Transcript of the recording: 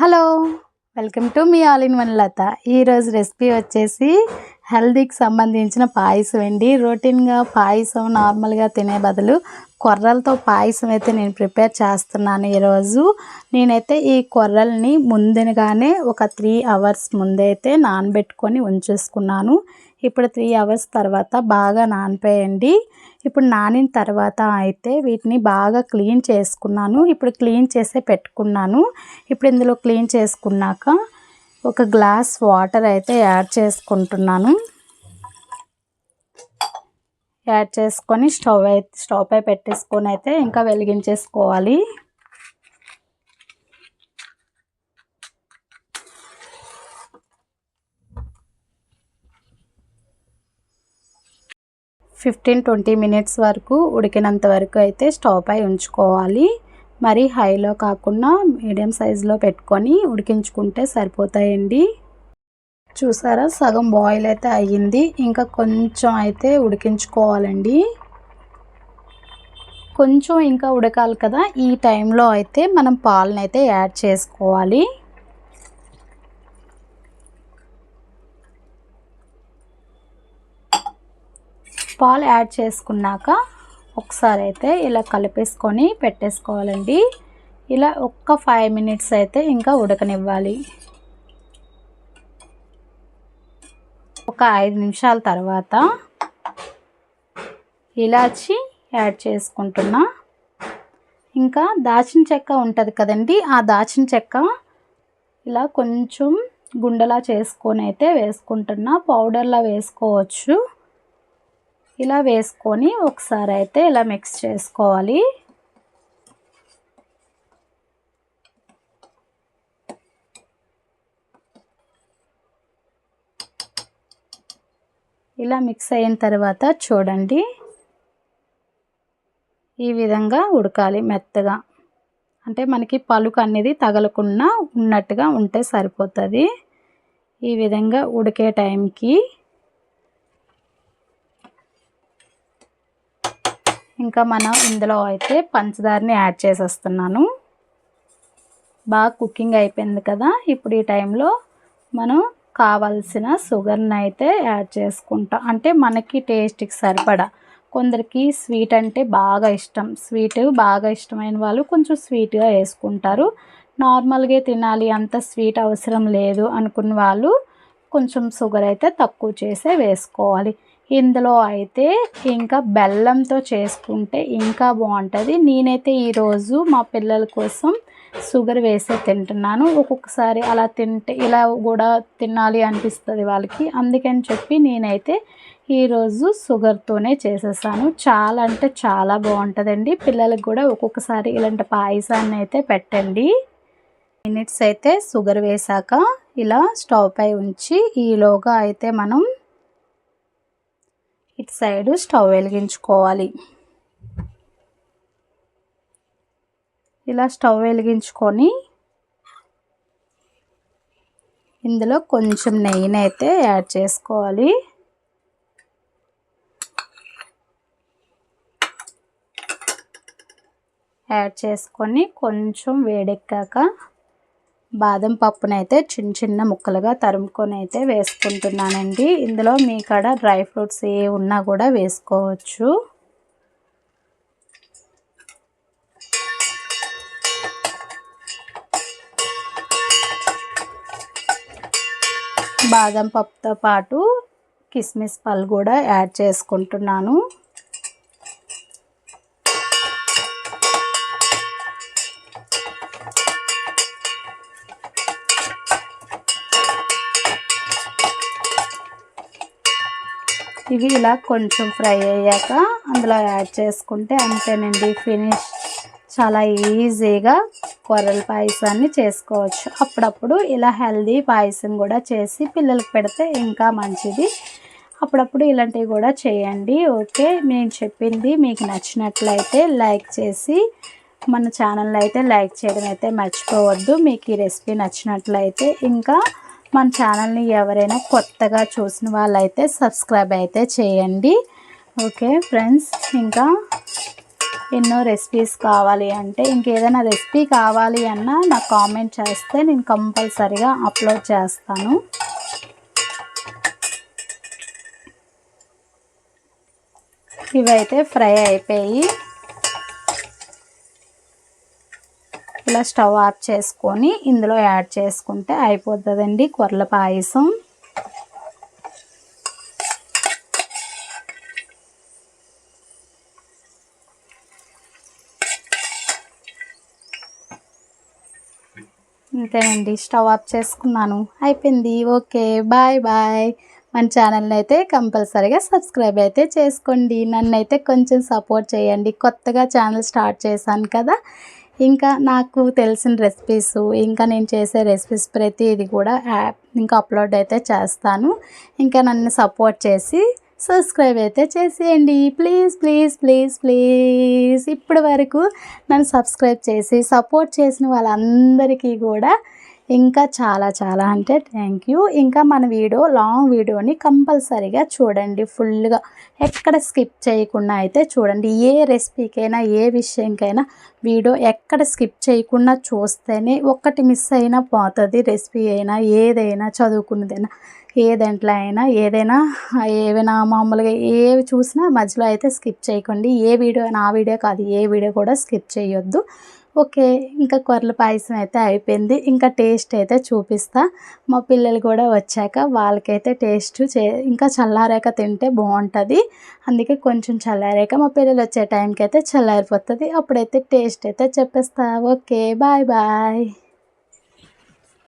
Hello welcome to మీ all in one Latha. ఈరోజు recipe వచ్చేసి హెల్దీకి సంబంధించిన పాయసం అండి. రొటీన్గా పాయసం నార్మల్గా తినే బదులు కొర్రలతో పాయసం అయితే నేను ప్రిపేర్ చేస్తున్నాను ఈరోజు. నేనైతే ఈ కొర్రల్ని ముందుగానే ఒక త్రీ అవర్స్ ముందైతే నానబెట్టుకొని ఉంచేసుకున్నాను. ఇప్పుడు త్రీ అవర్స్ తర్వాత బాగా నానిపోయండి ఇప్పుడు నానిన తర్వాత అయితే వీటిని బాగా క్లీన్ చేసుకున్నాను. ఇప్పుడు క్లీన్ చేసే పెట్టుకున్నాను. ఇప్పుడు ఇందులో క్లీన్ చేసుకున్నాక ఒక గ్లాస్ వాటర్ అయితే యాడ్ చేసుకుంటున్నాను. యాడ్ చేసుకొని స్టవ్ అయితే స్టవ్ పై పెట్టేసుకొని అయితే ఇంకా వెలిగించేసుకోవాలి. ఫిఫ్టీన్ ట్వంటీ మినిట్స్ వరకు ఉడికినంత వరకు అయితే స్టవ్ పై ఉంచుకోవాలి. మరి హైలో కాకుండా మీడియం సైజులో పెట్టుకొని ఉడికించుకుంటే సరిపోతాయండి. చూసారా? సగం బాయిల్ అయితే అయ్యింది. ఇంకా కొంచెం అయితే ఉడికించుకోవాలండి. కొంచెం ఇంకా ఉడకాలి కదా. ఈ టైంలో అయితే మనం పాలను అయితే యాడ్ చేసుకోవాలి. పాలు యాడ్ చేసుకున్నాక ఒకసారి అయితే ఇలా కలిపేసుకొని పెట్టేసుకోవాలండి. ఇలా ఒక్క ఫైవ్ మినిట్స్ అయితే ఇంకా ఉడకనివ్వాలి. ఒక ఐదు నిమిషాల తర్వాత ఇలాచి యాడ్ చేసుకుంటున్నా. ఇంకా దాచిన చెక్క ఉంటుంది కదండి ఆ దాచిన చెక్క ఇలా కొంచెం గుండెలా చేసుకొని అయితే వేసుకుంటున్నా. పౌడర్లా వేసుకోవచ్చు. ఇలా వేసుకొని ఒకసారి అయితే ఇలా మిక్స్ చేసుకోవాలి. ఇలా మిక్స్ అయిన తర్వాత చూడండి. ఈ విధంగా ఉడకాలి మెత్తగా. అంటే మనకి పలుకు అనేది తగలకుండా ఉన్నట్టుగా ఉంటే సరిపోతుంది. ఈ విధంగా ఉడికే టైంకి ఇంకా మనం ఇందులో అయితే పంచదారని యాడ్ చేసేస్తున్నాను. బాగా కుకింగ్ అయిపోయింది కదా ఇప్పుడు ఈ టైంలో మనం కావాల్సిన షుగర్ని అయితే యాడ్ చేసుకుంటాం. అంటే మనకి టేస్ట్కి సరిపడా. కొందరికి స్వీట్ అంటే బాగా ఇష్టం. స్వీట్ బాగా ఇష్టమైన వాళ్ళు కొంచెం స్వీట్గా వేసుకుంటారు. నార్మల్గా తినాలి అంత స్వీట్ అవసరం లేదు అనుకున్న వాళ్ళు కొంచెం షుగర్ అయితే తక్కువ చేసే వేసుకోవాలి. ఇందులో అయితే ఇంకా బెల్లంతో చేసుకుంటే ఇంకా బాగుంటుంది. నేనైతే ఈరోజు మా పిల్లల కోసం షుగర్ వేసే తింటున్నాను. ఒక్కొక్కసారి అలా తింటే ఇలా కూడా తినాలి అనిపిస్తుంది వాళ్ళకి. అందుకని చెప్పి నేనైతే ఈరోజు షుగర్తోనే చేసేసాను. చాలా అంటే చాలా బాగుంటుందండి. పిల్లలకు కూడా ఒక్కొక్కసారి ఇలాంటి పాయసాన్ని అయితే పెట్టండి. మినిట్స్ అయితే షుగర్ వేసాక ఇలా స్టవ్ పై ఉంచి ఈలోగా అయితే మనం ఇటు సైడు స్టవ్ వెలిగించుకోవాలి. ఇలా స్టవ్ వెలిగించుకొని ఇందులో కొంచెం నెయ్యిని అయితే యాడ్ చేసుకోవాలి. యాడ్ చేసుకొని కొంచెం వేడెక్కాక బాదం పప్పునైతే చిన్న చిన్న ముక్కలుగా తరుముకొని అయితే వేసుకుంటున్నానండి. ఇందులో మీ కాడ డ్రై ఫ్రూట్స్ ఏ ఉన్నా కూడా వేసుకోవచ్చు. బాదం పప్పుతో పాటు కిస్మిస్ పళ్ళు కూడా యాడ్ చేసుకుంటున్నాను. ఇవి ఇలా కొంచెం ఫ్రై అయ్యాక అందులో యాడ్ చేసుకుంటే అంతేనండి ఫినిష్. చాలా ఈజీగా కొర్రల పాయసాన్ని చేసుకోవచ్చు. అప్పుడప్పుడు ఇలా హెల్దీ పాయసం కూడా చేసి పిల్లలకు పెడితే ఇంకా మంచిది. అప్పుడప్పుడు ఇలాంటివి కూడా చేయండి ఓకే? నేను చెప్పింది మీకు నచ్చినట్లయితే లైక్ చేసి మన ఛానల్ అయితే లైక్ చేయడం అయితే మర్చిపోవద్దు. మీకు ఈ రెసిపీ నచ్చినట్లయితే ఇంకా మన ఛానల్ని ఎవరైనా కొత్తగా చూసిన వాళ్ళైతే సబ్స్క్రైబ్ అయితే చేయండి. ఓకే ఫ్రెండ్స్ ఇంకా ఎన్నో రెసిపీస్ కావాలి అంటే ఇంకేదైనా రెసిపీ కావాలి అన్నా నాకు కామెంట్ చేస్తే నేను కంపల్సరిగా అప్లోడ్ చేస్తాను. ఇవైతే ఫ్రై అయిపోయి ఇలా స్టవ్ ఆఫ్ చేసుకొని ఇందులో యాడ్ చేసుకుంటే అయిపోతుందండి కొర్ల పాయసం. అంతేనండి స్టవ్ ఆఫ్ చేసుకున్నాను. అయిపోయింది. Okay bye bye. మన ఛానల్ని అయితే కంపల్సరీగా సబ్స్క్రైబ్ అయితే చేసుకోండి. నన్ను అయితే కొంచెం సపోర్ట్ చేయండి. కొత్తగా ఛానల్ స్టార్ట్ చేశాను కదా ఇంకా నాకు తెలిసిన రెసిపీస్ ఇంకా నేను చేసే రెసిపీస్ ప్రతిది కూడా యాప్ ఇంకా అప్లోడ్ అయితే చేస్తాను. ఇంకా నన్ను సపోర్ట్ చేసి సబ్స్క్రైబ్ అయితే చేసేయండి. ప్లీజ్ ప్లీజ్ ప్లీజ్ ప్లీజ్ ఇప్పటి వరకు నన్ను సబ్స్క్రైబ్ చేసి సపోర్ట్ చేసిన వాళ్ళందరికీ కూడా ఇంకా చాలా చాలా అంటే థ్యాంక్ యూ ఇంకా మన వీడియో లాంగ్ వీడియోని కంపల్సరీగా చూడండి. ఫుల్గా ఎక్కడ స్కిప్ చేయకుండా అయితే చూడండి. ఏ రెసిపీకైనా ఏ విషయంకైనా వీడియో ఎక్కడ స్కిప్ చేయకుండా చూస్తేనే ఒక్కటి మిస్ అయినా పోతుంది. రెసిపీ అయినా ఏదైనా చదువుకున్నదైనా ఏ దాంట్లో అయినా ఏదైనా ఏవైనా మామూలుగా ఏవి చూసినా మధ్యలో అయితే స్కిప్ చేయకండి. ఏ వీడియో నా వీడియో కాదు ఏ వీడియో కూడా స్కిప్ చేయొద్దు. ఓకే ఇంకా కొర్రల పాయసం అయితే అయిపోయింది. ఇంకా టేస్ట్ అయితే చూపిస్తా. మా పిల్లలు కూడా వచ్చాక వాళ్ళకైతే టేస్ట్ చే ఇంకా చల్లారాక తింటే బాగుంటుంది. అందుకే కొంచెం చల్లారాక మా పిల్లలు వచ్చే టైంకి అయితే చల్లారిపోతుంది. అప్పుడైతే టేస్ట్ అయితే చెప్పేస్తా. Okay bye bye.